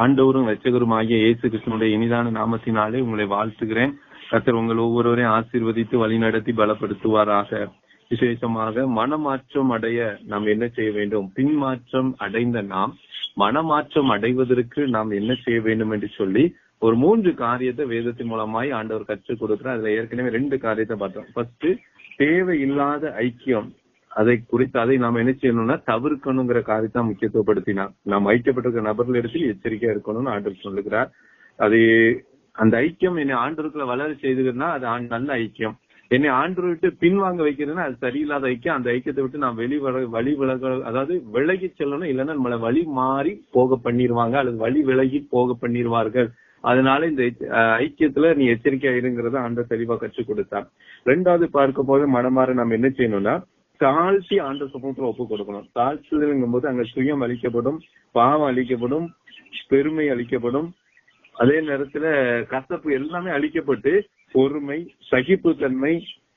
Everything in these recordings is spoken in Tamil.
ஆண்டவரும் ரட்சகரும் ஆகிய இயேசு கிருஷ்ணனுடைய இனிதான நாமத்தினாலே உங்களை வாழ்த்துகிறேன். கர்த்தர் உங்கள் ஒவ்வொருவரையும் ஆசீர்வதித்து வழிநடத்தி பலப்படுத்துவாராக. விசேஷமாக மனமாற்றம் அடைய நாம் என்ன செய்ய வேண்டும்? பின்மாற்றம் அடைந்த நாம் மனமாற்றம் அடைவதற்கு நாம் என்ன செய்ய வேண்டும் என்று சொல்லி ஒரு மூன்று காரியத்தை வேதத்தின் மூலமாய் ஆண்டவர் கற்றுக் கொடுக்கிறார். அதுல ஏற்கனவே ரெண்டு காரியத்தை பார்த்தோம். ஃபர்ஸ்ட் தேவையில்லாத ஐக்கியம். அதை குறித்து அதை நாம் என்ன செய்யணும்னா தவிர்க்கணுங்கிற காரியத்தை முக்கியத்துவப்படுத்தினார் நாம் ஐக்கியப்பட்டிருக்கிற நபர்கள் இடத்தில் எச்சரிக்கையா இருக்கணும்னு ஆண்டவர் சொல்லுகிறார். அது அந்த ஐக்கியம் என்னை ஆண்டவருக்குள்ள வளர செய்துன்னா அது நல்ல ஐக்கியம். என்னை ஆண்டு விட்டு பின்வாங்க வைக்கிறதுன்னா அது சரியில்லாத ஐக்கியம். அந்த ஐக்கியத்தை விட்டு நான் வெளி வள வழி விலக அதாவது விலகி செல்லணும் இல்லைன்னா நம்மளை வழி மாறி போக பண்ணிடுவாங்க அல்லது வழி விலகி போக பண்ணிடுவார்கள் அதனால இந்த ஐக்கியத்துல நீ எச்சரிக்கையா இருங்கிறத ஆண்ட தெளிவா கற்றுக் கொடுத்தார். ரெண்டாவது பார்க்கும் போது மனமாற நம்ம என்ன செய்யணும்னா தாழ்த்தி ஆண்ட சமூகத்துல ஒப்பு கொடுக்கணும். தாழ்த்துதல்ங்கும் போது அங்க சுயம் அளிக்கப்படும் பாவம் அளிக்கப்படும் பெருமை அளிக்கப்படும். அதே நேரத்துல கசப்பு எல்லாமே அழிக்கப்பட்டு பொறுமை சகிப்புத்தன்மை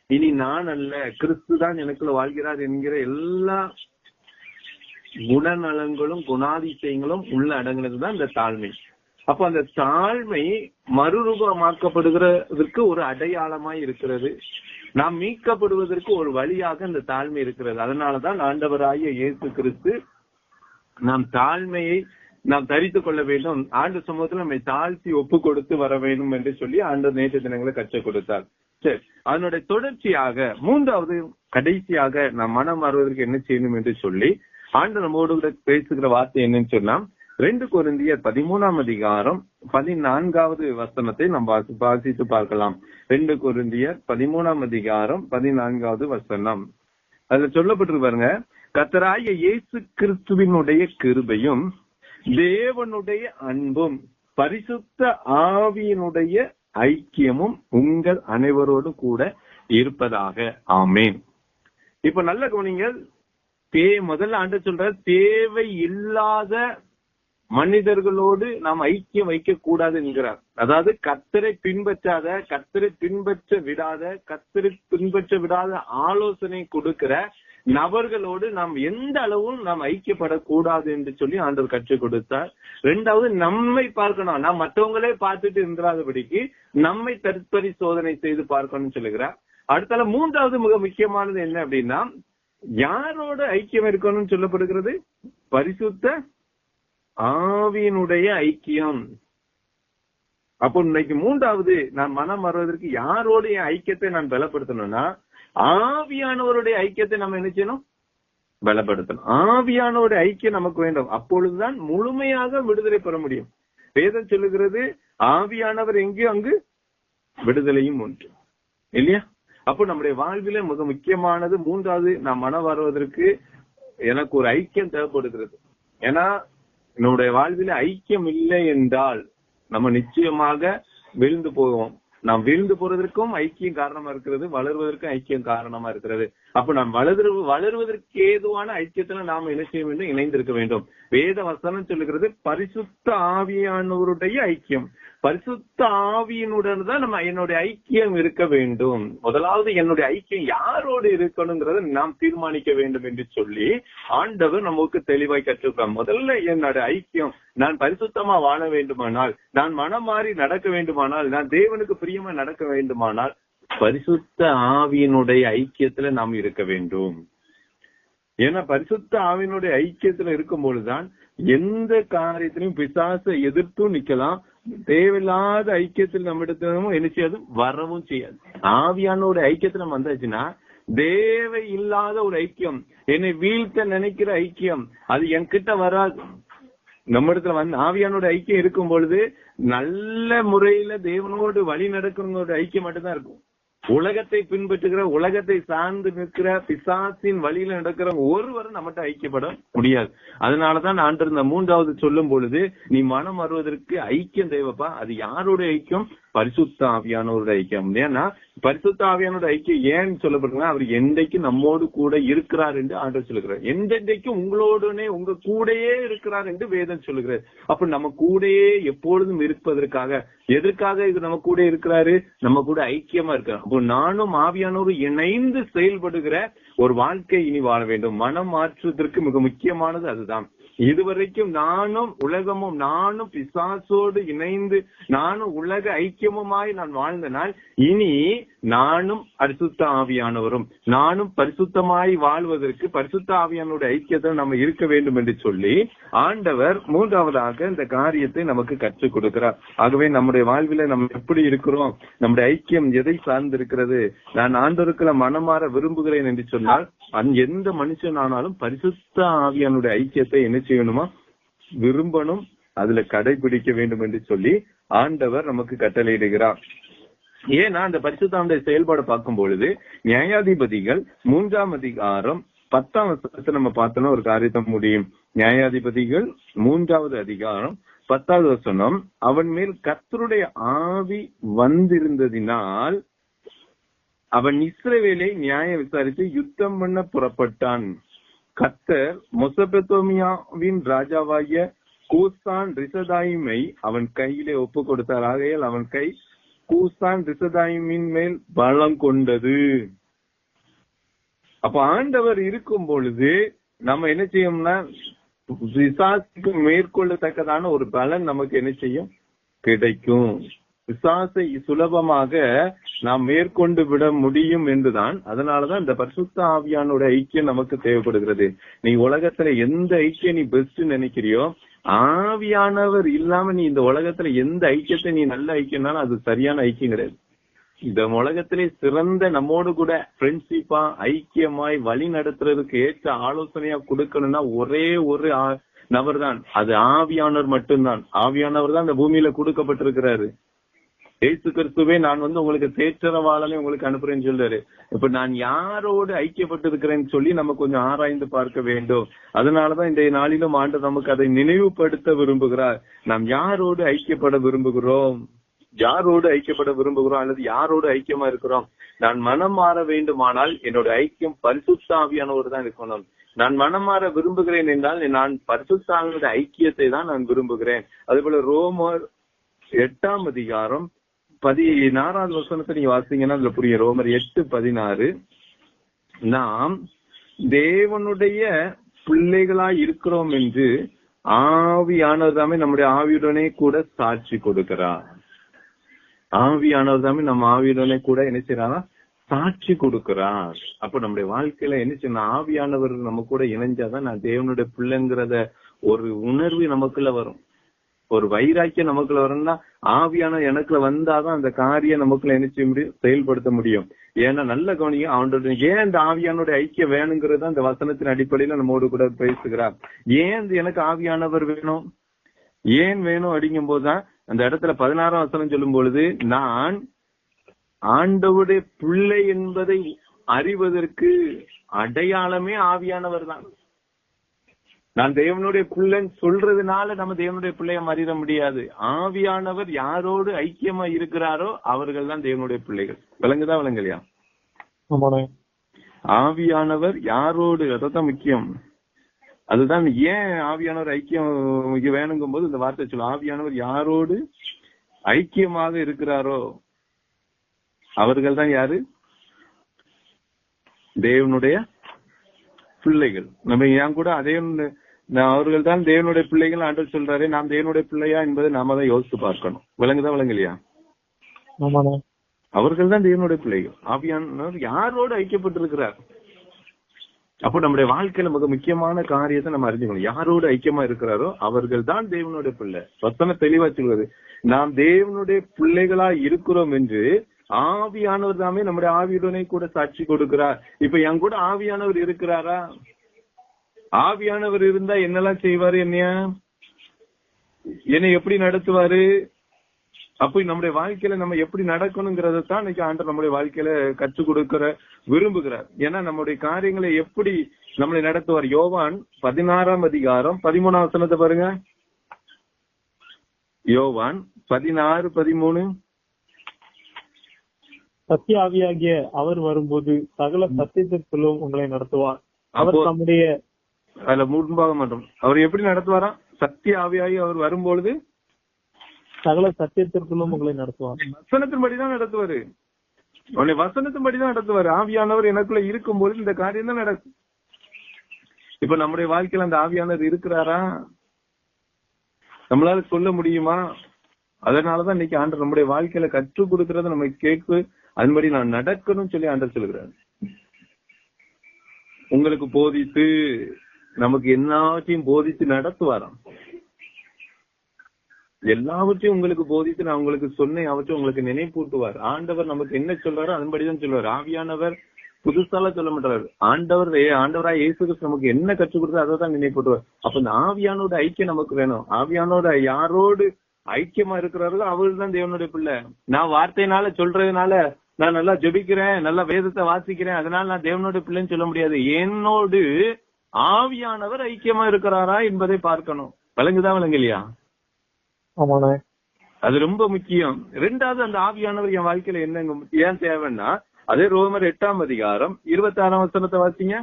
இனி நான் அல்ல கிறிஸ்து தான் எனக்குள்ள வாழ்கிறார் என்கிற எல்லா குணநலங்களும் குணாதிசயங்களும் உள்ள அடங்கினது தான் இந்த தாழ்மை. அப்ப அந்த தாழ்மை மறுரூபமாக்கப்படுகிறதுக்கு ஒரு அடையாளமாய் இருக்கிறது. நாம் மீட்கப்படுவதற்கு ஒரு வழியாக இந்த தாழ்மை இருக்கிறது. அதனாலதான் ஆண்டவராகிய இயேசு கிறிஸ்து நாம் தாழ்மையை நாம் தரித்துக் கொள்ள வேண்டும். ஆண்டு சமூகத்தில் நம்மை தாழ்த்தி ஒப்பு கொடுத்து வர வேண்டும் என்று சொல்லி ஆண்டு நேற்று தினங்களை கற்றுக் கொடுத்தார். சரி அதனுடைய தொடர்ச்சியாக மூன்றாவது கடைசியாக நாம் மனம் மாறுவதற்கு என்ன செய்யணும் என்று சொல்லி ஆண்டு நம்மோடு பேசுகிற வார்த்தை என்னன்னு சொன்னா ரெண்டு குருந்தியர் பதிமூணாம் அதிகாரம் பதினான்காவது வசனத்தை நம்ம வாசித்து பார்க்கலாம். ரெண்டு குருந்தியர் பதிமூணாம் அதிகாரம் பதினான்காவது வசனம். அதுல சொல்லப்பட்டிருக்கு பாருங்க. கத்தராய இயேசு கிறிஸ்துவினுடைய கிருபையும் தேவனுடைய அன்பும் பரிசுத்த ஆவியினுடைய ஐக்கியமும் உங்கள் அனைவரோடு கூட இருப்பதாக. ஆமேன். இப்ப நல்ல கவனிங்கள். தே முதல்ல ஆண்டு சொல்ற தேவை இல்லாத மனிதர்களோடு நாம் ஐக்கியம் வைக்க கூடாது என்கிறார். அதாவது கத்தரை பின்பற்றாத கத்தரை பின்பற்ற விடாத கத்தரை பின்பற்ற விடாத ஆலோசனை கொடுக்கிற நபர்களோடு நாம் எந்த அளவும் நாம் ஐக்கியப்படக்கூடாது என்று சொல்லி ஆண்டவர் கற்றுக் கொடுத்தார். ரெண்டாவது நம்மை பார்க்கணும். நாம் மற்றவங்களே பார்த்துட்டு இருந்துராதபடிக்கு நம்மை தற்பரி சோதனை செய்து பார்க்கணும்னு சொல்லுகிறார். அடுத்தால மூன்றாவது மிக முக்கியமானது என்ன அப்படின்னா யாரோட ஐக்கியம் இருக்கணும்னு சொல்லப்படுகிறது? பரிசுத்த ஆவியினுடைய ஐக்கியம். அப்போ இன்னைக்கு மூன்றாவது நான் மனம் வருவதற்கு யாரோடைய ஐக்கியத்தை நான் பலப்படுத்தணும்னா ஆவியானவருடைய ஐக்கியத்தை நம்ம என்ன செய்யணும்? பலப்படுத்தணும். ஆவியானவருடைய ஐக்கியம் நமக்கு வேண்டும். அப்பொழுதுதான் முழுமையாக விடுதலை பெற முடியும். வேதம் சொல்லுகிறது ஆவியானவர் எங்கேயும் அங்கு விடுதலையும் ஒன்று இல்லையா? அப்போ நம்முடைய வாழ்வில மிக முக்கியமானது மூன்றாவது நாம் மனம் வருவதற்கு எனக்கு ஒரு ஐக்கியம் தேவைப்படுகிறது. ஏன்னா நம்முடைய வாழ்வில் ஐக்கியம் இல்லை என்றால் நம்ம நிச்சயமாக விழுந்து போவோம். நாம் வீழ்ந்து போறதற்கும் ஐக்கியம் காரணமா இருக்கிறது வளர்வதற்கும் ஐக்கியம் காரணமா இருக்கிறது. அப்ப நாம் வளரு வளருவதற்கு ஏதுவான ஐக்கியத்துல நாம் என்ன செய்ய வேண்டும்? இணைந்திருக்க வேண்டும். வேத வசனம் சொல்லுகிறது பரிசுத்த ஆவியானவருடைய ஐக்கியம். பரிசுத்த ஆவியினுடன் தான் நம்ம என்னுடைய ஐக்கியம் இருக்க வேண்டும். முதலாவது என்னுடைய ஐக்கியம் யாரோடு இருக்கணுங்கிறத நாம் தீர்மானிக்க வேண்டும் என்று சொல்லி ஆண்டவர் நமக்கு தெளிவாய் கற்றுக்கலாம் முதல்ல என்னோட ஐக்கியம் நான் பரிசுத்தமா வாழ வேண்டுமானால் நான் மனம் மாறி நடக்க வேண்டுமானால் நான் தேவனுக்கு பிரியமா நடக்க வேண்டுமானால் பரிசுத்த ஆவியினுடைய ஐக்கியத்துல நாம் இருக்க வேண்டும். ஏன்னா பரிசுத்த ஆவியினுடைய ஐக்கியத்துல இருக்கும் பொழுதுதான் எந்த காரியத்திலையும் பிசாசை எதிர்த்தும் நிக்கலாம். தேவையில்லாத ஐக்கியத்தில் நம்ம என்ன செய்யாது? வரவும் செய்யாது. ஆவியானோட ஐக்கியத்துல நம்ம வந்தாச்சுன்னா தேவை இல்லாத ஒரு ஐக்கியம் என்னை வீழ்த்த நினைக்கிற ஐக்கியம் அது என்கிட்ட வராது. நம்ம இடத்துல வந்து ஆவியானோட ஐக்கியம் இருக்கும் பொழுது நல்ல முறையில தேவனோடு வழி நடக்கிறவங்களோட ஐக்கியம் மட்டும்தான் இருக்கும். உலகத்தை பின்பற்றுகிற உலகத்தை சார்ந்து நிற்கிற பிசாசின் வழியில நடக்கிற ஒருவரும் நம்மகிட்ட ஐக்கியப்பட முடியாது. அதனாலதான் நான் இருந்த மூன்றாவது சொல்லும் பொழுது நீ மனம் வருவதற்கு ஐக்கியம் தேவைப்பா அது யாரோட ஐக்கியம்? பரிசுத்த ஆவியானவரோட ஐக்கியம். ஏன்னா பரிசுத்த ஆவியானோட ஐக்கியம் ஏன்னு சொல்லப்படுதுன்னா அவர் என்றைக்கு நம்மோடு கூட இருக்கிறார் என்று ஆண்டவர் சொல்லுகிறார். எந்தெந்தைக்கும் உங்களோடனே உங்க கூடயே இருக்கிறார் என்று வேதம் சொல்லுகிறார் அப்ப நம்ம கூடயே எப்பொழுதும் இருப்பதற்காக எதற்காக இது நம்ம கூட இருக்கிறாரு? நம்ம கூட ஐக்கியமா இருக்கிறோம் அப்போ நானும் ஆவியானோரும் இணைந்து செயல்படுகிற ஒரு வாழ்க்கை இனி வாழ வேண்டும். மனம் மாற்றுவதற்கு மிக முக்கியமானது அதுதான். இதுவரைக்கும் நானும் உலகமும் நானும் பிசாசோடு இணைந்து நானும் உலக ஐக்கியமுமாய் நான் வாழ்ந்த நாள் இனி நானும் பரிசுத்த ஆவியானவரும் நானும் பரிசுத்தமாய் வாழ்வதற்கு பரிசுத்த ஆவியானோட ஐக்கியத்தை நம்ம இருக்க வேண்டும் என்று சொல்லி ஆண்டவர் மூன்றாவதாக இந்த காரியத்தை நமக்கு கற்றுக் கொடுக்கிறார். ஆகவே நம்முடைய வாழ்வில நம்ம எப்படி இருக்கிறோம்? நம்முடைய ஐக்கியம் எதை சார்ந்திருக்கிறது? நான் ஆண்டவருக்குள்ள மனமாற விரும்புகிறேன் என்று சொன்னால் எந்த மனுஷன் ஆனாலும் பரிசுத்த ஆவியானுடைய ஐக்கியத்தை என்ன செய்யணுமா? விரும்பணும். அதுல கடைபிடிக்க வேண்டும் என்று சொல்லி ஆண்டவர் நமக்கு கட்டளையிடுகிறார். ஏன்னா அந்த பரிசுத்தாவுடைய செயல்பாடு பார்க்கும் பொழுது நியாயாதிபதிகள் மூன்றாம் அதிகாரம் பத்தாம் வருஷத்தை நம்ம பார்த்தோம்னா ஒரு காரியத்தை முடியும். நியாயாதிபதிகள் மூன்றாவது அதிகாரம் பத்தாவது வசனம் அவன் மேல் கத்தருடைய ஆவி வந்திருந்ததினால் அவன் இஸ்ரவேலை நியாய விசாரித்து யுத்தம் பண்ண புறப்பட்டான். கத்தர் மொசபெத்தோமியாவின் ராஜாவாகிய கூசான் ரிசதாயிமை அவன் கையிலே ஒப்பு கொடுத்தார் ஆகையால் அவன் கை கூசான் ரிசதாயிமின் மேல் பலம் கொண்டது. அப்ப ஆண்டவர் இருக்கும் பொழுது நம்ம என்ன செய்யணும்னா விசாசிக்கு மேற்கொள்ளத்தக்கதான ஒரு பலன் நமக்கு என்ன செய்யும்? கிடைக்கும். விசாசை சுலபமாக நாம் மேற்கொண்டு விட முடியும் என்றுதான் அதனாலதான் இந்த பரிசுத்த ஆவியானோட ஐக்கியம் நமக்கு தேவைப்படுகிறது. நீ உலகத்துல எந்த ஐக்கியம் நீ பெஸ்ட் நினைக்கிறியோ ஆவியானவர் இல்லாம நீ இந்த உலகத்துல எந்த ஐக்கியத்தை நீ நல்ல ஐக்கியம்னாலும் அது சரியான ஐக்கியம் கிடையாது. இந்த உலகத்திலே சிறந்த நம்மோடு கூட ஃப்ரெண்ட்ஷிப்பா ஐக்கியமாய் வழி நடத்துறதுக்கு ஏற்ற ஆலோசனையா கொடுக்கணும்னா ஒரே ஒரு நபர் தான் அது ஆவியானவர் மட்டும்தான். ஆவியானவர் தான் இந்த பூமியில கொடுக்கப்பட்டிருக்கிறாரு. ஏசு கிறிஸ்துவே நான் வந்து உங்களுக்கு தேற்றரவாளனை உங்களுக்கு அனுப்புறேன்னு சொல்றாரு. இப்ப நான் யாரோடு ஐக்கியப்பட்டிருக்கிறேன்னு சொல்லி நம்ம கொஞ்சம் ஆராய்ந்து பார்க்க வேண்டும். அதனாலதான் இந்த நாளிலும் ஆண்டு நமக்கு அதை நினைவுபடுத்த விரும்புகிறார். நாம் யாரோடு ஐக்கியப்பட விரும்புகிறோம்? யாரோடு ஐக்கியப்பட விரும்புகிறோம் அல்லது யாரோடு ஐக்கியமா இருக்கிறோம்? நான் மனம் மாற வேண்டுமானால் என்னோட ஐக்கியம் பரிசுத்தாவியானவர் தான் இருக்கணும். நான் மனம் மாற விரும்புகிறேன் என்றால் நான் பரிசுத்தாவியோட ஐக்கியத்தை தான் நான் விரும்புகிறேன். அதே போல ரோமர் எட்டாம் அதிகாரம் பதினாறாவது வசனத்தை நீங்க வாசிங்கன்னா அதுல புரியும். ரோமர் எட்டு பதினாறு. நாம் தேவனுடைய பிள்ளைகளாய் இருக்கிறோம் என்று ஆவியானவர் தாமே நம்முடைய ஆவியுடனே கூட சாட்சி கொடுக்கிறார். ஆவியானவர் தாமே நம்ம ஆவியுடனே கூட என்ன செய்யறாரா சாட்சி கொடுக்கிறார். அப்ப நம்முடைய வாழ்க்கையில என்ன செய்யணும்? ஆவியானவர் நம்ம கூட இணைஞ்சாதான் நான் தேவனுடைய பிள்ளைங்கிறத ஒரு உணர்வு நமக்குள்ள வரும். ஒரு வைராக்கியம் நமக்குள்ள வரணும்னா ஆவியான எனக்குல வந்தாதான் அந்த காரியம் நமக்குள்ள என்ன செய்ய முடியும் செயல்படுத்த முடியும். ஏன்னா நல்ல கவனிங்க அவனோட ஏன் இந்த ஆவியானோட ஐக்கியம் வேணுங்கிறது அந்த வசனத்தின் அடிப்படையில நம்மோடு கூட பேசுகிறார். ஏன் இந்த எனக்கு ஆவியானவர் வேணும்? ஏன் வேணும் அப்படிங்கும் போதுதான் அந்த இடத்துல பதினாறாம் வசனம் சொல்லும் பொழுது நான் ஆண்டவுடைய பிள்ளை என்பதை அறிவதற்கு அடையாளமே ஆவியானவர் தான். நான் தேவனுடைய பிள்ளைன்னு சொல்றதுனால நம்ம தேவனுடைய பிள்ளைய மறிட முடியாது. ஆவியானவர் யாரோடு ஐக்கியமா இருக்கிறாரோ அவர்கள் தான் தேவனுடைய பிள்ளைகள். விளங்குதா விளங்கலையா? ஆவியானவர் யாரோடு அதான் முக்கியம். அதுதான் ஏன் ஆவியானவர் ஐக்கியம் வேணுங்கும் போது இந்த வார்த்தை சொல்லும் ஆவியானவர் யாரோடு ஐக்கியமாக இருக்கிறாரோ அவர்கள் தான் யாரு? தேவனுடைய பிள்ளைகள். நம்ம ஏன் கூட அதே அவர்கள் தான் தேவனுடைய பிள்ளைகள் ஆண்டவர் சொல்றாரு நாம் தேவனுடைய பிள்ளையா என்பதை நாம தான் யோசித்து பார்க்கணும். விளங்குதா விளங்கலையா? அவர்கள் தான் தேவனுடைய பிள்ளைகள். ஆவியானவர் யாரோடு ஐக்கியப்பட்டிருக்கிறார்? அப்போ நம்முடைய வாழ்க்கையில மிக முக்கியமான காரியத்தை நம்ம அறிஞ்சுக்கணும். யாரோடு ஐக்கியமா இருக்கிறாரோ அவர்கள் தான் தேவனுடைய பிள்ளை. வசன தெளிவா சொல்வது நாம் தேவனுடைய பிள்ளைகளா இருக்கிறோம் என்று ஆவியானவர் தாமே நம்முடைய ஆவியுடனே கூட சாட்சி கொடுக்கிறார். இப்ப என் கூட ஆவியானவர் இருக்கிறாரா? ஆவியானவர் இருந்தா என்னெல்லாம் செய்வாரு என்னைய? என்னை எப்படி நடத்துவாரு? அப்ப நம்முடைய வாழ்க்கையில நம்ம எப்படி நடக்கணுங்கிறத தான் இன்னைக்கு ஆண்டர் நம்முடைய வாழ்க்கையில கற்றுக் கொடுக்கிற விரும்புகிறார். ஏன்னா நம்முடைய காரியங்களை எப்படி நம்மளை நடத்துவார்? யோவான் பதினாறாம் அதிகாரம் பதிமூணாம் வசனத்தை பாருங்க. யோவான் பதினாறு பதிமூணு. சத்திய ஆவியாகிய அவர் வரும்போது சகல சத்தியத்திற்குள்ளும் உங்களை நடத்துவார். அவர் தம்முடைய அதுல முன்பாக மாட்டோம் அவர் எப்படி நடத்துவாராம் சத்திய ஆவியாகி அவர் வரும்பொழுது சகல சத்தியத்திற்குள்ளும் உங்களை நடத்துவார். வசனத்தின்படி தான் நடத்துவாரு. உன்னை வசனத்தின்படி தான் நடத்துவாரு. ஆவியானவர் எனக்குள்ள இருக்கும்போது இந்த காரியம் தான் நடக்கும். இப்ப நம்முடைய வாழ்க்கையில அந்த ஆவியானவர் இருக்கிறாரா? நம்மளால சொல்ல முடியுமா? அதனாலதான் இன்னைக்கு ஆண்டர் நம்முடைய வாழ்க்கையில கற்றுக் கொடுக்கறத நம்ம கேட்கு அதன்படி நான் நடக்கணும்னு சொல்லி ஆண்டர் சொல்லுகிறார். உங்களுக்கு போதித்து நமக்கு எல்லாவற்றையும் போதித்து நடத்துவாராம். எல்லாவற்றையும் உங்களுக்கு போதித்து நான் உங்களுக்கு சொன்னேன் அவற்றை உங்களுக்கு நினைப்பூட்டுவார். ஆண்டவர் நமக்கு என்ன சொல்றாரோ அதன்படிதான் சொல்லுவார். ஆவியானவர் புதுசால சொல்ல மாட்டார். ஆண்டவர் ஆண்டவராய் இயேசு நமக்கு என்ன கற்றுக் கொடுத்தோ அதை தான் நினைப்பூட்டுவார். அப்ப இந்த ஆவியானோட ஐக்கியம் நமக்கு வேணும். ஆவியானோட யாரோடு ஐக்கியமா இருக்கிறார்களோ அவர்கள் தான் தேவனுடைய பிள்ளை. நான் வார்த்தையினால சொல்றதுனால நான் நல்லா ஜெபிக்கிறேன் நல்லா வேதத்தை வாசிக்கிறேன் அதனால நான் தேவனுடைய பிள்ளைன்னு சொல்ல முடியாது. என்னோடு ஆவியானவர் ஐக்கியமா இருக்கிறாரா என்பதை பார்க்கணும். விளங்குதா விளங்கலையா? அது ரொம்ப முக்கியம். ரெண்டாவது அந்த ஆவியானவர் என் வாழ்க்கையில என்னங்க ஏன் தேவைன்னா அதே ரோமர் எட்டாம் அதிகாரம் இருபத்தி ஆறாம் வசனத்தை வாசிங்க.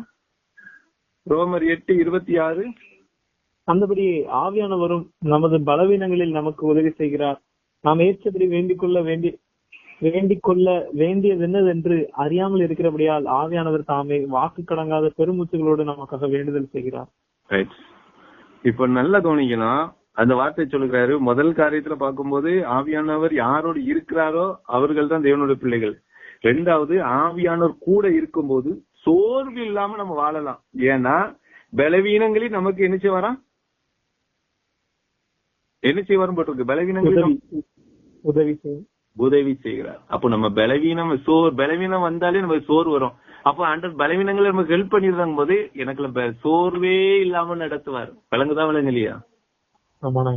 ரோமர் எட்டு இருபத்தி ஆறு. அந்தபடி ஆவியானவரும் நமது பலவீனங்களில் நமக்கு உதவி செய்கிறார். நாம் ஏற்றபடி வேண்டிக் கொள்ள வேண்டி வேண்டிக் கொள்ள வேண்டியது என்னதென்று அறியாமல் இருக்கிறபடியால் ஆவியானவர் தாமே வாக்கு கடங்காத பெருமூச்சுகளோடு நமக்காக வேண்டுதல் செய்கிறார். இப்ப நல்லா கவனிக்கணும். அந்த வார்த்தை சொல்லுகிறாரு முதல் காரியத்துல பார்க்கும்போது ஆவியானவர் யாரோடு இருக்கிறாரோ அவர்கள் தான் தேவனுடைய பிள்ளைகள். ரெண்டாவது ஆவியானவர் கூட இருக்கும்போது சோர்வு இல்லாம நம்ம வாழலாம். ஏன்னா பலவீனங்களில் நமக்கு என்ன செய்வாராம் என்ன செய்வாரும் போட்டிருக்கு? பலவீனங்களில் உதவி. நமக்கு உதவி செய்யும். உதவி செய்கிறார். அப்போ நம்ம பலவீனம் சோர் பலவீனம் வந்தாலே நமக்கு சோர் வரும். அப்போ ஆண்டர் பலவீனங்களை நமக்கு ஹெல்ப் பண்ணிருந்தாங்க போது எனக்கு சோர்வே இல்லாம நடத்துவார். விளங்குதா விளங்கலையா ஆமாண்ணே.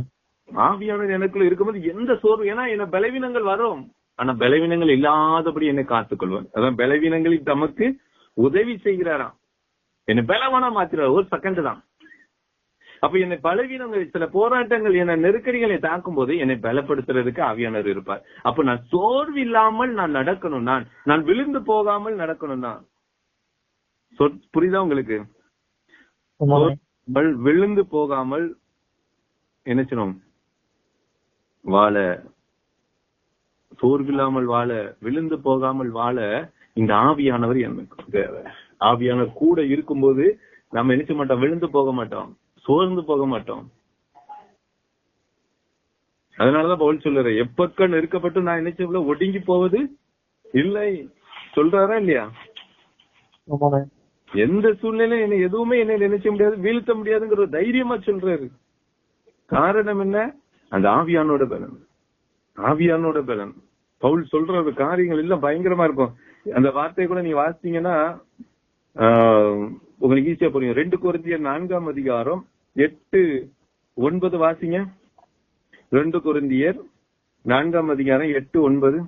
ஆவியானவர் எனக்குள்ள இருக்கும்போது எந்த சோர்வு ஏன்னா என்ன பலவீனங்கள் வரும். ஆனா பலவீனங்கள் இல்லாதபடி என்னை காத்துக்கொள்வார். அதான் பலவீனங்களில் தமக்கு உதவி செய்கிறாராம். என்னை பலவானா மாத்திரார் ஒரு செகண்ட் தான். அப்ப என்னை பலவீனங்கள் சில போராட்டங்கள் என்ன நெருக்கடிகளை தாக்கும் போது என்னை பலப்படுத்துறதுக்கு ஆவியானவர் இருப்பார். அப்ப நான் சோர்வு இல்லாமல் நான் நடக்கணும். நான் நான் விழுந்து போகாமல் நடக்கணும் தான் புரியுதா உங்களுக்கு? விழுந்து போகாமல் என்ன செய்யணும்? வாழ. சோர்வில்லாமல் வாழ விழுந்து போகாமல் வாழ இந்த ஆவியானவர் எனக்கு தேவை. ஆவியானவர் கூட இருக்கும்போது நம்ம செய்ய மாட்டோம்? விழுந்து போக மாட்டோம். சோர்ந்து போக மாட்டோம். அதனாலதான் பவுல் சொல்றாரு எப்பக்க நெருக்கப்பட்டு நான் செய்யல ஒடுங்கி போவது இல்லை. சொல்றாரா இல்லையா? எந்த சூழ்நிலையும் என்ன எதுவுமே என்ன நினைச்ச முடியாது வீழ்த்த முடியாதுங்கிற தைரியமா சொல்றாரு. காரணம் என்ன? அந்த ஆவியானோட பலன். ஆவியானோட பலன். பவுல் சொல்ற காரியங்கள் எல்லாம் பயங்கரமா இருக்கும். அந்த வார்த்தையை கூட நீங்க வாசிச்சீங்கன்னா உங்களுக்கு ஈஸியா புரியும். ரெண்டு குருந்தியர் நான்காம் அதிகாரம் எட்டு ஒன்பது வாசிங்க. ரெண்டு குருந்தியர் நான்காம் அதிகாரம் எட்டு ஒன்பது.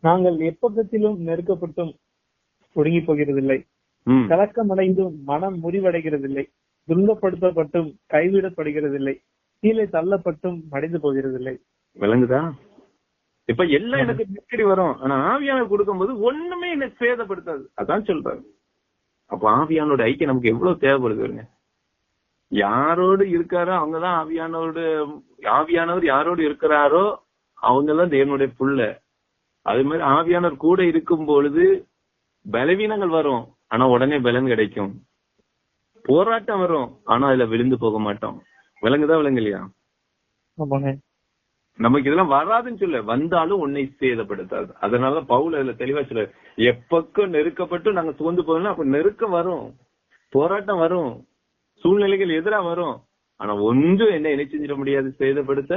நாங்கள் எப்பக்கத்திலும் நெருக்கப்பட்டும் ஒடுங்கி போகிறதில்லை. கலக்கமடைந்தும் மனம் முறிவடைகிறதில்லை. துன்பப்படுத்தப்பட்டும் கைவிடப்படுகிறதில்லை. கீழே தள்ளப்பட்டும் மடிந்து போகிறதில்லை. விளங்குதா? இப்ப எல்லாம் எனக்கு நெருக்கடி வரும். ஆனா ஆவியானவர் கொடுக்கும்போது ஒண்ணுமே எனக்கு சேதப்படுத்தாது. அதான் சொல்றாரு. அப்ப ஆவியானோட ஐக்கியம் நமக்கு எவ்வளவு தேவைப்படுதுங்க யாரோடு இருக்காரோ அவங்கதான் ஆவியானோட ஆவியானவர் யாரோடு இருக்கிறாரோ அவங்கதான் தேவனுடைய புள்ள. அது மாதிரி ஆவியானவர் கூட இருக்கும் பொழுது பலவீனங்கள் வரும் ஆனா உடனே பலன் கிடைக்கும். போராட்டம் வரும் ஆனா அதுல விழுந்து போக மாட்டோம். விளங்குதா விளங்கலையா? ஆமாண்ணே நமக்கு இதெல்லாம் வராதுன்னு சொல்ல வந்தாலும் உன்னை சேதப்படுத்தாது. அதனால பவுல் அதுல தெளிவா சொல்ல எப்பக்கம் நெருக்கப்பட்டு நாங்க சோர்ந்து போகணும் அப்ப நெருக்கம் வரும் போராட்டம் வரும். சூழ்நிலைகள் எதிரா வரும். ஆனா ஒன்றும் என்ன என்ன செஞ்சிட முடியாது சேதப்படுத்த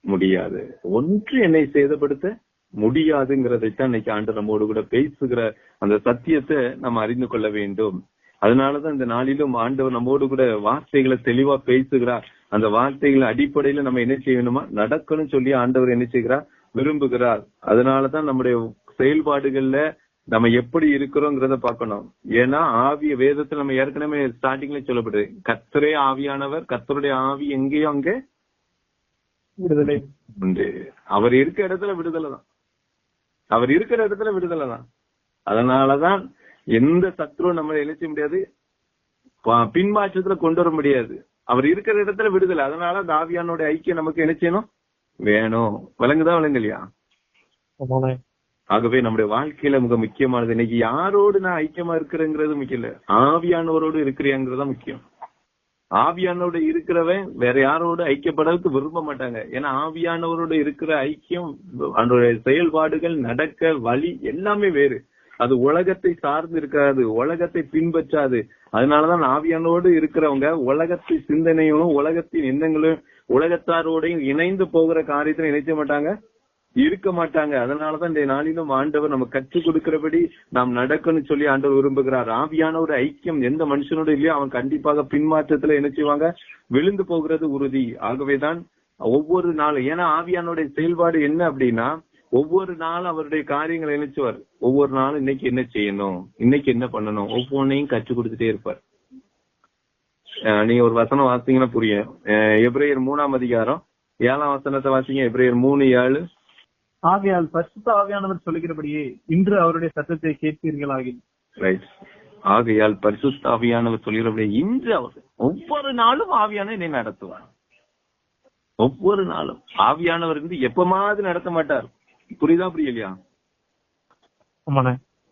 முடியாது. ஒன்று என்னை சேதப்படுத்த முடியாதுங்கிறதைத்தான் இன்னைக்கு ஆண்டு நம்மோடு கூட பேசுகிற அந்த சத்தியத்தை நம்ம அறிந்து கொள்ள வேண்டும். அதனாலதான் இந்த நாளிலும் ஆண்டவர் நம்மோடு கூட வார்த்தைகளை தெளிவா பேசுகிறார். அந்த வார்த்தைகள் அடிப்படையில நம்ம என்ன செய்யணுமா? நடக்கணும்னு சொல்லி ஆண்டவர் என்ன செய்கிறார்? விரும்புகிறார். அதனாலதான் நம்முடைய செயல்பாடுகள்ல நம்ம எப்படி இருக்கிறோங்கிறத பார்க்கணும். ஏன்னா ஆவிய வேதத்துல நம்ம ஏற்கனவே ஸ்டார்டிங்ல சொல்லப்படுது. கத்தரே ஆவியானவர் கத்தருடைய ஆவி எங்கேயோ அங்கே விடுதலை உண்டு. அவர் இருக்க இடத்துல விடுதலை தான். அவர் இருக்கிற இடத்துல விடுதலை தான். அதனாலதான் எந்த சத்ருவும் நம்மளை இழைச்ச முடியாது. பின்மாற்றத்துல கொண்டு வர முடியாது. அவர் இருக்கிற இடத்துல விடுதலை. அதனால அந்த ஆவியானோட ஐக்கியம் நமக்கு என்ன வேணும். விளங்குதா விளங்கலையா? ஆகவே நம்முடைய வாழ்க்கையில மிக முக்கியமானது இன்னைக்கு யாரோடு நான் ஐக்கியமா இருக்கிறேங்கிறது முக்கியம் இல்ல. ஆவியானவரோடு இருக்கிறியாங்கிறது முக்கியம். ஆவியானோட இருக்கிறவன் வேற யாரோட ஐக்கியப்படுறதுக்கு விரும்ப மாட்டாங்க. ஏன்னா ஆவியானவரோட இருக்கிற ஐக்கியம் அவனுடைய செயல்பாடுகள் நடக்க வழி எல்லாமே வேறு. அது உலகத்தை சார்ந்து இருக்காது உலகத்தை பின்பற்றாது. அதனாலதான் ஆவியானோடு இருக்கிறவங்க உலகத்தை சிந்தனையும் உலகத்தின் எண்ணங்களும் உலகத்தாரோடையும் இணைந்து போகிற காரியத்தை நினைக்க மாட்டாங்க. இருக்க மாட்டாங்க. அதனாலதான் இந்த நாளிலும் ஆண்டவர் நம்ம கற்றுக் கொடுக்கிறபடி நாம் நடக்கணும்னு சொல்லி ஆண்டவர் விரும்புகிறார். ஆவியான ஒரு ஐக்கியம் எந்த மனுஷனோட இல்லையோ அவன் கண்டிப்பாக பின்மாற்றத்துல என்ன செய்வாங்க? விழுந்து போகிறது உறுதி. ஆகவேதான் ஒவ்வொரு நாளும் ஏன்னா ஆவியானுடைய செயல்பாடு என்ன அப்படின்னா ஒவ்வொரு நாளும் அவருடைய காரியங்களை இணைச்சுவார் ஒவ்வொரு நாளும் இன்னைக்கு என்ன செய்யணும்? இன்னைக்கு என்ன பண்ணணும்? ஒவ்வொன்றையும் கற்றுக் கொடுத்துட்டே இருப்பார். நீங்க ஒரு வசனம் வாசிங்கன்னா புரியும். அஹ் மூணாம் அதிகாரம் ஏழாம் வசனத்தை வாசிங்க. எப்ரேயர் மூணு ஏழு ஆகையால் பரிசுத்த ஆவியானவர் சொல்லுகிறபடியே இன்று அவருடைய சத்தத்தை கேட்பீர்களாகில் ஆகையால் பரிசுத்த ஆவியானவர் சொல்கிறபடியே இன்று அவர் ஒவ்வொரு நாளும் ஆவியான என்னை நடத்துவார். ஒவ்வொரு நாளும் ஆவியானவர் இருந்து எப்பமாவது நடத்த மாட்டார். புரியுதா புரியலையா?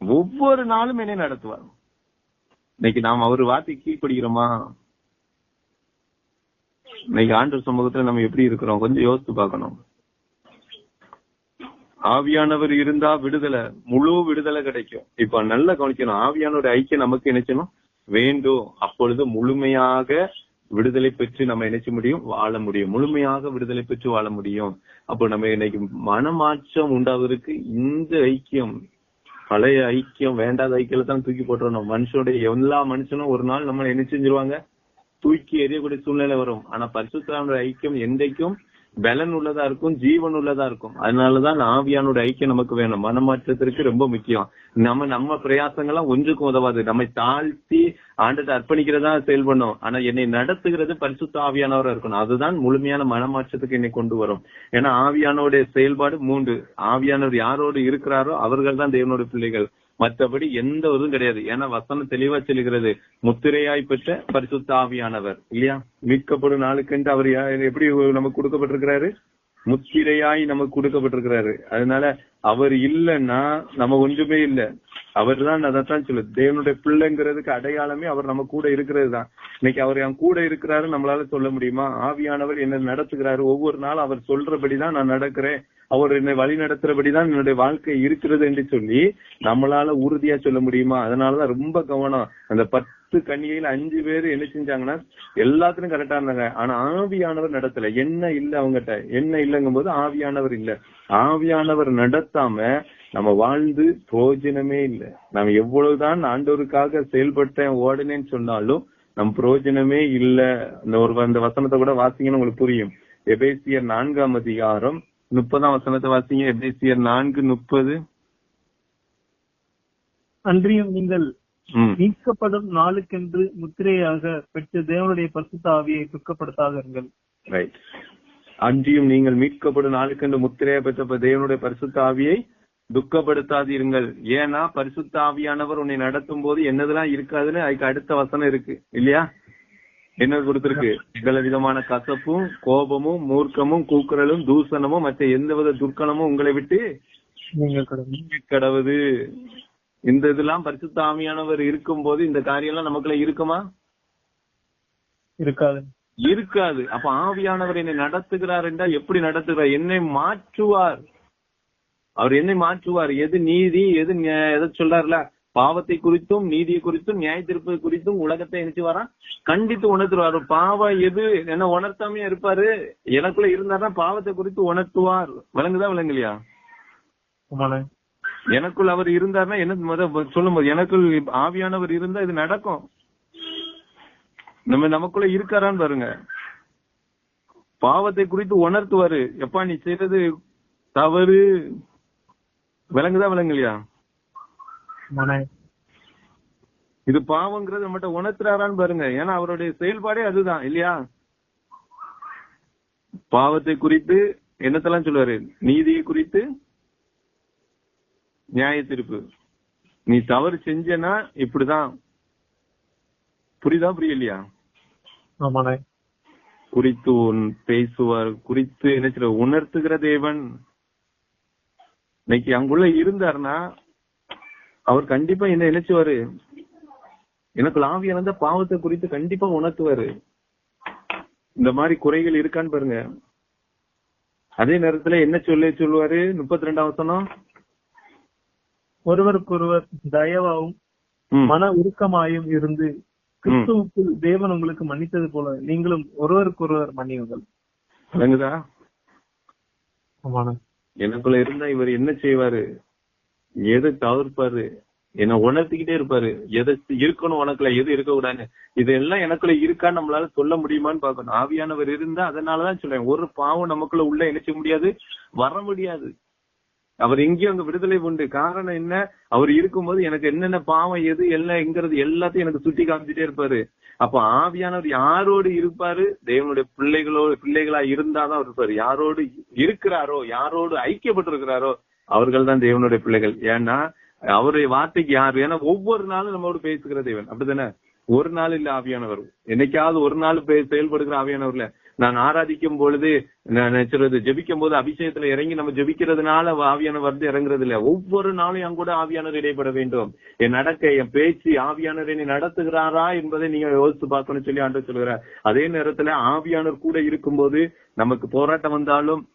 ஒவ்வொரு நாளும் என்னை நடத்துவார். இன்னைக்கு நாம் அவர் வார்த்தை கீழ்ப்படுகிறோமா? இன்னைக்கு ஆண்டவர் சமூகத்துல நம்ம எப்படி இருக்கிறோம்? கொஞ்சம் யோசித்து பார்க்கணும். ஆவியானவர் இருந்தா விடுதலை முழு விடுதலை கிடைக்கும். இப்ப நல்லா கவனிக்கணும். ஆவியானோட ஐக்கியம் நமக்கு நினைச்சணும் வேண்டும். அப்பொழுது முழுமையாக விடுதலை பெற்று நம்ம நினைச்ச முடியும்? வாழ முடியும். முழுமையாக விடுதலை பெற்று வாழ முடியும். அப்போ நம்ம இன்னைக்கு மனமாற்றம் உண்டாவதற்கு இந்த ஐக்கியம் பழைய ஐக்கியம் வேண்டாத ஐக்கியத்தை தான் தூக்கி போட்டுறணும். மனுஷனுடைய எல்லா மனுஷனும் ஒரு நாள் நம்ம என்ன செஞ்சிருவாங்க? தூக்கி எறியக்கூடிய சூழ்நிலை வரும். ஆனா பரிசுத்தான ஐக்கியம் என்றைக்கும் பலன் உள்ளதா இருக்கும் ஜீவன் உள்ளதா இருக்கும். அதனாலதான் ஆவியானோட ஐக்கியம் நமக்கு வேணும். மனமாற்றத்திற்கு ரொம்ப முக்கியம். நம்ம நம்ம பிரயாசங்கள்லாம் ஒன்றுக்கும் உதவாது. நம்மை தாழ்த்தி ஆண்டத்தை அர்ப்பணிக்கிறதா செயல்படணும் ஆனா என்னை நடத்துகிறது பரிசுத்த ஆவியானவரா இருக்கணும். அதுதான் முழுமையான மனமாற்றத்துக்கு என்னை கொண்டு வரும். ஏன்னா ஆவியானோடைய செயல்பாடு மூன்று. ஆவியானவர் யாரோடு இருக்கிறாரோ அவர்கள் தான் தேவனோட பிள்ளைகள். மற்றபடி எந்த ஒரு கிடையாது. ஏன்னா வசனம் தெளிவா சொல்லுகிறது முத்திரையாய் பெற்ற பரிசுத்த ஆவியானவர். இல்லையா? மீட்கப்படும் நாளுக்கென்று அவர் எப்படி நமக்கு கொடுக்கப்பட்டிருக்கிறாரு? முத்திரையாய் நமக்கு கொடுக்கப்பட்டிருக்கிறாரு. அதனால அவர் இல்லைன்னா நம்ம ஒன்றுமே இல்ல. அவர் தான் அதைத்தான் சொல்லு தேவனுடைய பிள்ளைங்கிறதுக்கு அடையாளமே அவர் நம்ம கூட இருக்கிறது தான். இன்னைக்கு அவர் என் கூட இருக்கிறாரு நம்மளால சொல்ல முடியுமா? ஆவியானவர் என்ன நடத்துகிறாரு. ஒவ்வொரு நாளும் அவர் சொல்றபடிதான் நான் நடக்கிறேன். அவர் என்னை வழி நடத்துறபடிதான் என்னுடைய வாழ்க்கை இருக்கிறது என்று சொல்லி நம்மளால உறுதியா சொல்ல முடியுமா? அதனாலதான் ரொம்ப கவனம். அந்த பத்து கன்னிகையில அஞ்சு பேர் என்ன செஞ்சாங்கன்னா எல்லாத்துலயும் கரெக்டா இருந்தாங்க. ஆனா ஆவியானவர் நடத்தல. என்ன இல்ல அவங்ககிட்ட? என்ன இல்லங்கும் போது ஆவியானவர் இல்ல. ஆவியானவர் நடத்தாம நம்ம வாழ்ந்து புரோஜனமே இல்ல. நம்ம எவ்வளவுதான் ஆண்டோருக்காக செயல்பட்டேன் ஓடுனேன்னு சொன்னாலும் நம் பிரயோஜனமே இல்ல. இந்த ஒரு அந்த வசனத்தை கூட வாசிங்கன்னு உங்களுக்கு புரியும். எபேசியர் நான்காம் அதிகாரம் முப்பதாம் வசனத்தை வாசிங்க. எபேசியர் நான்கு முப்பது. அன்றியும் நீங்கள் மீட்கப்படும் நாளுக்கென்று முத்திரையாக பெற்ற தேவனுடைய பரிசுத்த ஆவியை துக்கப்படுத்தாதீர்கள். ரைட் அன்றியும் நீங்கள் மீட்கப்படும் நாளுக்கென்று முத்திரையை பெற்ற தேவனுடைய பரிசுத்த ஆவியை துக்கப்படுத்தாதீர்கள். ஏன்னா பரிசுத்த ஆவியானவர் உன்னை நடத்தும் போது என்னதெல்லாம் இருக்காதுன்னு அதுக்கு அடுத்த வசனம் இருக்கு. இல்லையா? என்ன கொடுத்திருக்கு. சகல விதமான கசப்பும் கோபமும் மூர்க்கமும் கூக்குரலும் தூசணமும் மற்ற எந்தவித துர்க்கணமும் உங்களை விட்டு கடவுது. இந்த இதெல்லாம் பரிசுத்த ஆவியானவர் இருக்கும்போது இந்த காரியம் எல்லாம் நமக்குள்ள இருக்குமா? இருக்காது. இருக்காது. அப்ப ஆவியானவர் என்னை நடத்துகிறார் என்றால் எப்படி நடத்துகிறார்? என்னை மாற்றுவார். அவர் என்னை மாற்றுவார். எது நீதி எது எதை சொல்றாருல? பாவத்தை குறித்தும் நீதியை குறித்தும் நியாய தீர்ப்பு குறித்தும் உலகத்தை நினைச்சு வரா கண்டித்து உணர்த்துவார் பாவம் எது? என்ன உணர்த்தாமையா இருப்பாரு? எனக்குள்ள இருந்தாருன்னா பாவத்தை குறித்து உணர்த்துவார். விளங்குதா விளங்கலையா? எனக்குள் அவர் இருந்தாருன்னா என்ன முத சொல்லும் போது எனக்குள் ஆவியானவர் இருந்தா இது நடக்கும். நம்ம நமக்குள்ள இருக்காரான்னு பாருங்க. பாவத்தை குறித்து உணர்த்துவாரு. எப்பா நீ செய்யறது தவறு. விளங்குதா விளங்கலையா? இது பாவங்கிறது நம்மகிட்ட உணர்த்துறாரான்னு பாருங்க. ஏன்னா அவருடைய செயல்பாடே அதுதான் இல்லையா? பாவத்தை குறித்து என்னத்தெல்லாம் சொல்லுவாரு? நீதியை குறித்து நியாய தீர்ப்பு. நீ தவறு செஞ்சனா இப்படிதான். புரியுதா புரியலையா? குறித்து பேசுவார் குறித்து என்ன சொல்ற? உணர்த்துகிற தேவன். இன்னைக்கு அங்குள்ள இருந்தாருன்னா அவர் கண்டிப்பா என்ன நினைச்சுவாரு எனக்கு ஆவியானந்த பாவத்தை குறித்து கண்டிப்பா உணர்த்துவாரு. இந்த மாதிரி குறைகள் இருக்கான்னு பாருங்க. அதே நேரத்துல என்ன சொல்ல சொல்லுவாரு? முப்பத்தி ரெண்டாம் வசனம். ஒருவருக்கொருவர் தயவாவும் மன உருக்கமாயும் இருந்து கிறிஸ்துவுக்குள் தேவன் உங்களுக்கு மன்னித்தது போல நீங்களும் ஒருவருக்கொருவர் மன்னியுங்கள். எனக்குள்ள இருந்தா இவர் என்ன செய்வாரு? எதை தவிர்ப்பாரு? என்ன உணர்த்திக்கிட்டே இருப்பாரு. எதை இருக்கணும் உனக்குல எது இருக்க கூடாது இதெல்லாம் எனக்குள்ள இருக்கான்னு நம்மளால சொல்ல முடியுமான்னு பாக்கணும் ஆவியானவர் இருந்தா அதனாலதான் சொல்றேன். ஒரு பாவம் நமக்குள்ள உள்ள இணைச்ச முடியாது வர முடியாது. அவர் எங்கேயும் அங்க விடுதலை உண்டு. காரணம் என்ன? அவர் இருக்கும்போது எனக்கு என்னென்ன பாவம் எது எல்லாம் எங்கிறது எல்லாத்தையும் எனக்கு சுட்டி காமிச்சிட்டே இருப்பாரு. அப்ப ஆவியானவர் யாரோடு இருப்பாரு? தேவனுடைய பிள்ளைகளோட பிள்ளைகளா இருந்தாதான் இருப்பாரு. யாரோடு இருக்கிறாரோ யாரோடு ஐக்கியப்பட்டிருக்கிறாரோ அவர்கள் தான் தேவனுடைய பிள்ளைகள். ஏன்னா அவருடைய வார்த்தைக்கு யார் ஏன்னா ஒவ்வொரு நாளும் நம்மோடு பேசுகிற தேவன். அப்படிதானே ஒரு நாள் இல்ல ஆவியானவர். என்னைக்காவது ஒரு நாள் பே- செயல்படுகிற ஆவியானவர்ல நான் ஆராதிக்கும் பொழுது நான் நினைச்சுறது ஜெபிக்கும் போது அபிஷேகத்துல இறங்கி நம்ம ஜெபிக்கிறதுனால ஆவியானவர் வந்து இறங்குறது இல்ல. ஒவ்வொரு நாளும் என் கூட ஆவியானவர் இடைப்பட வேண்டும். என் நடக்க என் பேச்சு ஆவியானவர் என்னை நடத்துகிறாரா என்பதை நீங்க யோசித்து பார்க்கணும்னு சொல்லி ஆண்டு சொல்கிறார் அதே நேரத்துல ஆவியானவர் கூட இருக்கும்போது நமக்கு போராட்டம் வந்தாலும்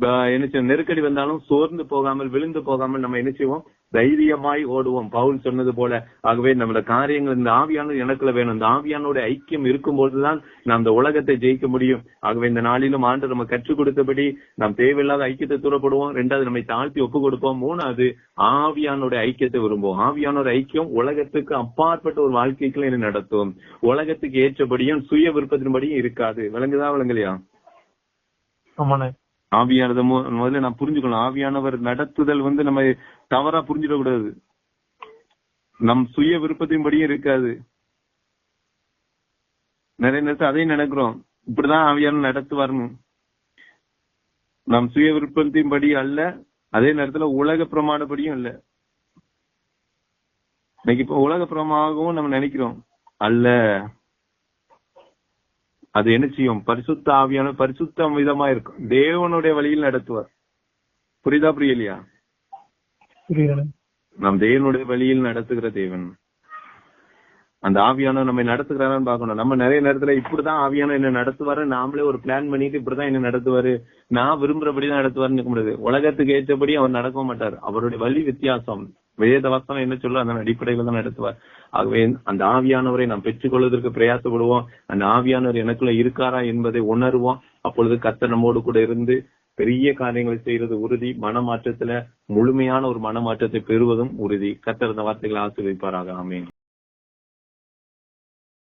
என்ன நெருக்கடி வந்தாலும் சோர்ந்து போகாமல் விழுந்து போகாமல் நம்ம என்ன செய்வோம்? தைரியமாய் ஓடுவோம். பவுல் சொன்னது போல. ஆகவே நம்மளோட காரியங்கள் இந்த ஆவியானது எனக்குள்ள வேணும். இந்த ஆவியானோட ஐக்கியம் இருக்கும்போதுதான் நாம் இந்த உலகத்தை ஜெயிக்க முடியும். ஆகவே இந்த நாளிலும் ஆண்டு நம்ம கற்றுக் கொடுத்தபடி நாம் தேவையில்லாத ஐக்கியத்தை தூரப்படுவோம். ரெண்டாவது நம்மை தாழ்த்தி ஒப்பு கொடுப்போம் மூணாவது ஆவியானோட ஐக்கியத்தை விரும்புவோம். ஆவியானோட ஐக்கியம் உலகத்துக்கு அப்பாற்பட்ட ஒரு வாழ்க்கைக்குள்ள என்ன நடத்தும். உலகத்துக்கு ஏற்றபடியும் சுய விருப்பத்தின்படியும் இருக்காது. விளங்குதா விளங்கலையா? ஆமாண்ணே. ஆவியானது முதல்ல நான் புரிஞ்சுக்கணும். ஆவியானவர் நடத்துதல் வந்து நம்ம தவறா புரிஞ்சிடக்கூடாது நம் சுய விருப்பத்தின்படியும் இருக்காது. நிறைய நேரத்தை அதையும் நினைக்கிறோம். இப்படிதான் ஆவியானவர் நடத்துவார்னு. நம் சுய விருப்பத்தின்படி அல்ல அதே நேரத்துல உலக பிரமாணப்படியும் இல்ல. இன்னைக்கு இப்ப உலக பிரமாகவும் நம்ம நினைக்கிறோம். அல்ல. அது என்ன செய்யும்? பரிசுத்த ஆவியான பரிசுத்த விதமா இருக்கும் தேவனுடைய வழியில் நடத்துவார். புரியுதா புரியலையா? நாம் தேவனுடைய வழியில் நடத்துகிற தேவன். அந்த ஆவியானவர் நம்ம நடத்துக்கிறாரான்னு பாக்கணும் நம்ம நிறைய நேரத்துல இப்படிதான் ஆவியானவர் என்ன நடத்துவாரு. நாமளே ஒரு பிளான் பண்ணிட்டு இப்படிதான் என்ன நடத்துவாரு. நான் விரும்புறபடிதான் நடத்துவாருன்னு இருக்க முடியாது. உலகத்துக்கு ஏற்றபடி அவர் நடக்க மாட்டார். அவருடைய வழி வித்தியாசம் வேத வசனம் என்ன சொல்ல அந்த அடிப்படையில தான் நடத்துவார். ஆகவே அந்த ஆவியானவரை நாம் பெற்றுக்கொள்வதற்கு பிரயாசப்படுவோம். அந்த ஆவியானவர் எனக்குள்ள இருக்காரா என்பதை உணர்வோம். அப்பொழுது கர்த்தர் நம்மோடு கூட இருந்து பெரிய காரியங்களை செய்யறது உறுதி. மனமாற்றத்துல முழுமையான ஒரு மனமாற்றத்தை பெறுவதும் உறுதி. கர்த்தர் வார்த்தைகளை ஆசீர்வதிப்பாராக. ஆமே